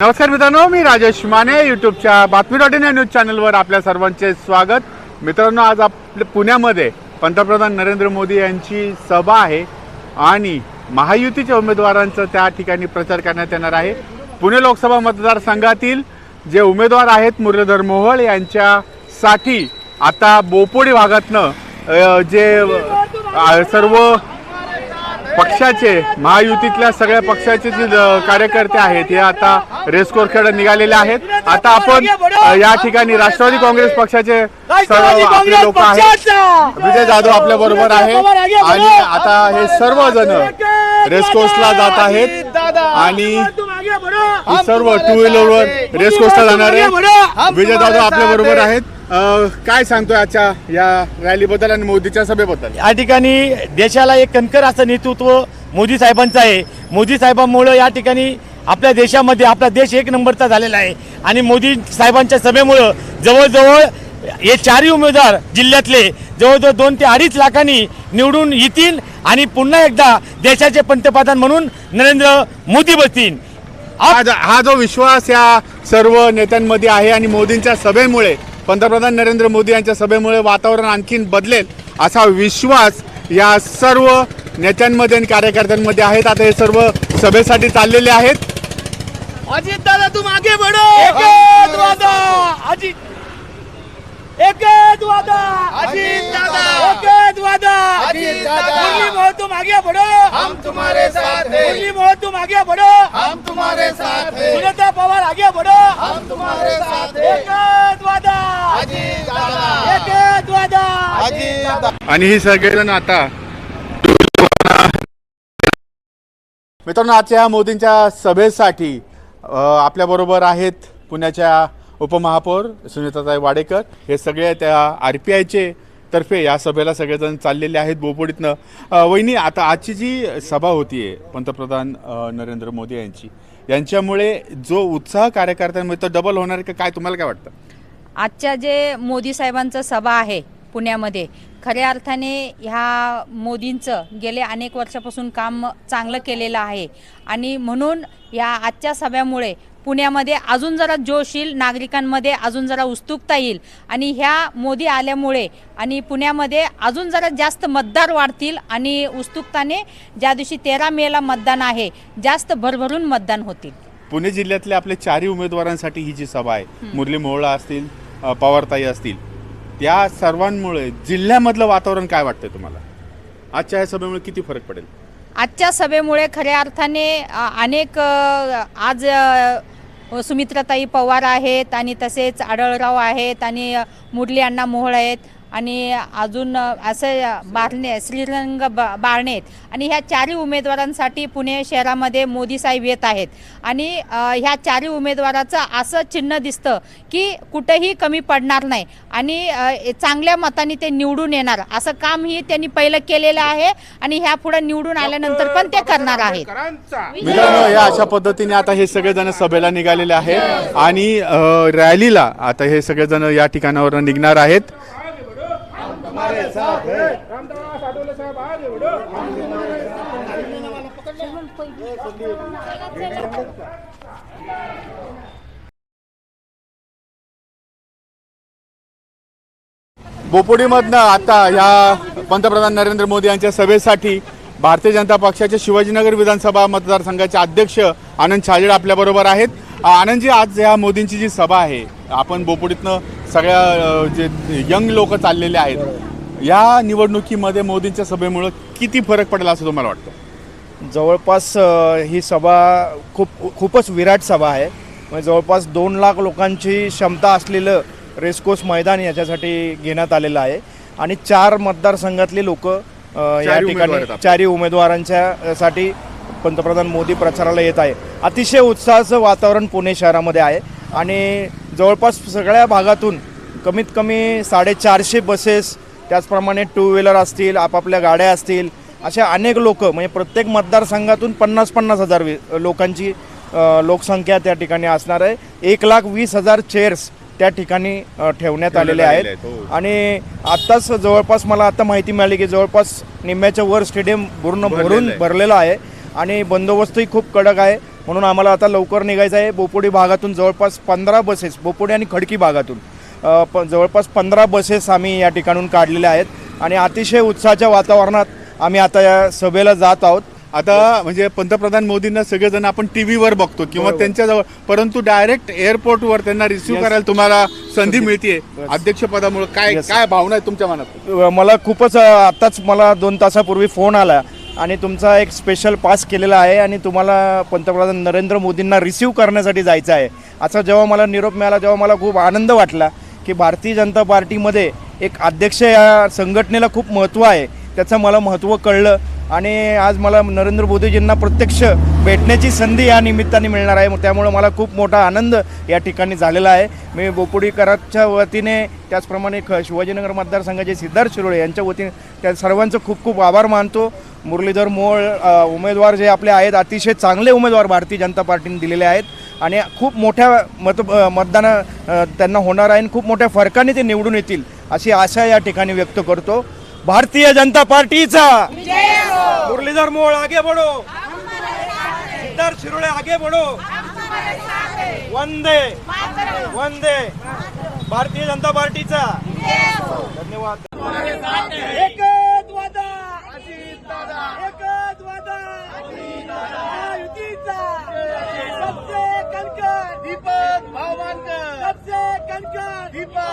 नमस्कार मित्रांनो मी राजेश माने युट्यूबच्या बातमी डॉट इन या न्यूज चॅनलवर आपल्या सर्वांचे स्वागत. मित्रांनो आज आपल्या पुण्यामध्ये पंतप्रधान नरेंद्र मोदी यांची सभा आहे आणि महायुतीच्या उमेदवारांचं त्या ठिकाणी प्रचार करण्यात येणार आहे. पुणे लोकसभा मतदारसंघातील जे उमेदवार आहेत मुरलीधर मोहोळ यांच्यासाठी आता बोपोडी भागातनं जे सर्व पक्षाचे महायुतीतल्या सगळ्या पक्षाचे जे कार्यकर्ते आहेत हे आता रेसकोरकडे निघालेले आहेत. आता आपण या ठिकाणी राष्ट्रवादी काँग्रेस पक्षाचे सर्व आपले लोक आहेत. विजय जाधव आपल्या बरोबर आहे. आणि आता हे सर्वजण रेसकोर्सला जात आहेत. आणि सर्व टू व्हीलरवर रेसकोर्सला जाणार आहे विजय जाधव आपल्या बरोबर आहेत. अ, काय सांगतोय आजच्या या रॅलीबद्दल आणि मोदीच्या सभेबद्दल? या ठिकाणी देशाला एक कणकर असं नेतृत्व मोदी साहेबांचं आहे. मोदी साहेबांमुळं या ठिकाणी आपल्या देशामध्ये आपला देश एक नंबरचा झालेला आहे. आणि मोदी साहेबांच्या सभेमुळं जवळजवळ हे चारही उमेदवार जिल्ह्यातले जवळजवळ दोन ते अडीच लाखांनी निवडून येतील आणि पुन्हा एकदा देशाचे पंतप्रधान म्हणून नरेंद्र मोदी बसतील. हा हा जो विश्वास या सर्व नेत्यांमध्ये आहे आणि मोदींच्या सभेमुळे पंतप्रधान नरेंद्र मोदी यांच्या सभेमुळे वातावरण आणखीन बदलेल असा विश्वास या सर्व नेत्यांमध्ये आणि कार्यकर्त्यांमध्ये आहेत. आता हे सर्व सभेसाठी चाललेले आहेत. अजित दादा तुम आगे बढ़ो एक वादा अजित एक वादा अजित दादा। एक मोहन तुम आगे बढ़ो हम तुम्हारे साथ हैं. मुरली मोहन तुम आगे बढ़ो हम तुम्हारे साथ हैं. सुनीता पवार आगे बढ़ो हम तुम्हारे साथ हैं. एक वादा अजित दादा. एक वादा अजित दादा. आणि ही सगळेजण आता मित्रांनो आजच्या या मोदींच्या सभेसाठी आपल्या बरोबर आहेत पुण्याच्या उपमहापौर सुनीताताई वाडेकर. हे सगळे त्या आर पी आयचे तर्फे या सभेला सगळेजण चाललेले आहेत बोपोडीतनं. वहिनी आता आजची जी सभा होतीये पंतप्रधान नरेंद्र मोदी यांची यांच्यामुळे जो उत्साह कार्यकर्त्यांमध्ये तो डबल होणार का? काय तुम्हाला काय वाटतं? आजच्या जे मोदी साहेबांचं सभा आहे पुण्यामध्ये खऱ्या अर्थाने ह्या मोदींचं गेले अनेक वर्षापासून काम चांगलं केलेलं आहे. आणि म्हणून या आजच्या सभ्यामुळे पुण्यामध्ये अजून जरा जोश येईल नागरिकांमध्ये अजून जरा उत्सुकता येईल. आणि ह्या मोदी आल्यामुळे आणि पुण्यामध्ये अजून जरा जास्त मतदार वाढतील आणि उत्सुकताने ज्या दिवशी तेरा मेला मतदान आहे जास्त भरभरून मतदान होतील. पुणे जिल्ह्यातल्या आपले चारही उमेदवारांसाठी ही जी सभा आहे मुरली मोहोळा असतील पवारताई असतील त्या सर्वांमुळे जिल्ह्यामधलं वातावरण काय वाटतंय तुम्हाला? आजच्या या सभेमुळे किती फरक पडेल? आजच्या सभेमुळे खऱ्या अर्थाने अनेक आज सुमित्राताई पवार आहेत आणि तसेच आढळराव आहेत आणि मुरली अण्णा मोहोळ आहेत. आणि अजून असे बारणे श्रीरंग बा बारणे आहेत. आणि ह्या चारही उमेदवारांसाठी पुणे शहरामध्ये मोदी साहेब येत आहेत. आणि ह्या चारही उमेदवाराचं असं चिन्ह दिसतं की कुठेही कमी पडणार नाही. आणि चांगल्या मताने ते निवडून येणार. असं कामही त्यांनी पहिलं केलेलं आहे आणि ह्या पुढे निवडून आल्यानंतर पण ते करणार आहेत. मित्रांनो या अशा पद्धतीने आता हे सगळेजण सभेला निघालेले आहेत. आणि रॅलीला आता हे सगळेजण या ठिकाणावर निघणार आहेत. बोपोडीमधनं आता ह्या पंतप्रधान नरेंद्र मोदी यांच्या सभेसाठी भारतीय जनता पक्षाचे शिवाजीनगर विधानसभा मतदारसंघाचे अध्यक्ष आनंद छाजेड आपल्याबरोबर आहेत. आनंदजी आज ह्या मोदींची जी सभा आहे आपण बोपोडीतनं सगळ्या जे यंग लोक चाललेले आहेत या निवडणुकीमध्ये मोदींच्या सभेमुळं किती फरक पडेल असं तुम्हाला वाटतं? जवळपास ही सभा खूप खूपच विराट सभा आहे. म्हणजे जवळपास दोन लाख लोकांची क्षमता असलेलं रेसकोर्स मैदान याच्यासाठी घेण्यात आलेलं आहे. आणि चार मतदारसंघातली लोक या ठिकाणी. चारही उमेदवारांच्या साठी पंतप्रधान मोदी प्रचाराला येत आहे. अतिशय उत्साहाचं वातावरण पुणे शहरामध्ये आहे. आणि जवळपास सगळ्या भागातून कमीत कमी साडेचारशे बसेस त्याचप्रमाणे टू व्हीलर असतील आपापल्या गाड्या असतील अशा अनेक लोक म्हणजे प्रत्येक मतदारसंघातून पन्नास पन्नास हजार वि- लोकांची लोकसंख्या त्या ठिकाणी असणार आहे एक लाख वीस हजार चेअर्स त्या ठिकाणी ठेवण्यात आलेले आहेत हो. आणि आत्ताच जवळपास मला आता माहिती मिळाली की जवळपास निम्म्याच्या वर स्टेडियम पूर्ण भरून. भरलेलं आहे आणि बंदोबस्तही खूप कडक आहे म्हणून आम्हाला आता लवकर निघायचं आहे बोपोडी भागातून जवळपास पंधरा बसेस बोपोडी आणि खडकी भागातून प जवळपास पंधरा बसेस आम्ही या ठिकाणून काढलेल्या आहेत आणि अतिशय उत्साहाच्या वातावरणात आम्ही आता या सभेला जात आहोत आता म्हणजे पंतप्रधान मोदींना सगळेजण आपण टीव्हीवर बघतो किंवा. त्यांच्याजवळ परंतु डायरेक्ट एअरपोर्टवर त्यांना रिसिव्ह. करायला तुम्हाला संधी मिळते. अध्यक्षपदामुळे काय. काय भावना आहे तुमच्या मनात मला खूपच आत्ताच मला दोन तासापूर्वी फोन आला आणि तुमचा एक स्पेशल पास केलेला आहे आणि तुम्हाला पंतप्रधान नरेंद्र मोदींना रिसीव करण्यासाठी जायचं आहे. असा जेव्हा मला निरोप मिळाला जेव्हा मला खूप आनंद वाटला की भारतीय जनता पार्टीमध्ये एक अध्यक्ष या संघटनेला खूप महत्त्व आहे. त्याचं मला महत्त्व कळलं आणि आज मला नरेंद्र मोदीजींना प्रत्यक्ष भेटण्याची संधी या निमित्ताने मिळणार आहे. त्यामुळं मला खूप मोठा आनंद या ठिकाणी झालेला आहे. मी बोपुडीकरांच्या वतीने त्याचप्रमाणे ख शिवाजीनगर मतदारसंघाचे सिद्धार्थ शिरोळे यांच्या वतीने त्या सर्वांचं खूप खूप आभार मानतो. मुरलीधर मोळ उमेदवार जे आपले आहेत अतिशय चांगले उमेदवार भारतीय जनता पार्टीने दिलेले आहेत. आणि खूप मोठ्या मत मतदान त्यांना होणार आहे आणि खूप मोठ्या फरकाने ते निवडून येतील अशी आशा या ठिकाणी व्यक्त करतो. भारतीय जनता पार्टीचा! मुरलीधर मोळ आगे बढो! सिद्धार्थ शिरोळे आगे बढो! वंदे! वंदे! भारतीय जनता पार्टीचा! धन्यवाद एकच वादा एकच वादा महायुतीचा सबसे कणकर दीपक भावांकर सबसे कणकर दीपक मानकर सबसे कणकर दीपक मानकर महायुतीचा महायुतीचा येणारा आहे.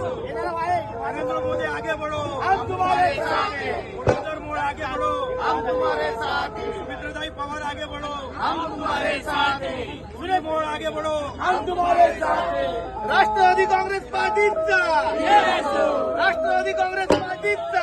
नरेंद्र मोदी आगे बढ़ो हम तुम्हारे साथ हैं. मोड़ आगे बढ़ो हम तुम्हारे साथ हैं. सुमित्रताई पवार आगे बढ़ो हम तुम्हारे साथ हैं. सुरे मोहोळ आगे बढ़ो हम तुम्हारे साथ हैं. राष्ट्रवादी काँग्रेस पार्टीचा राष्ट्रवादी काँग्रेस पार्टीचा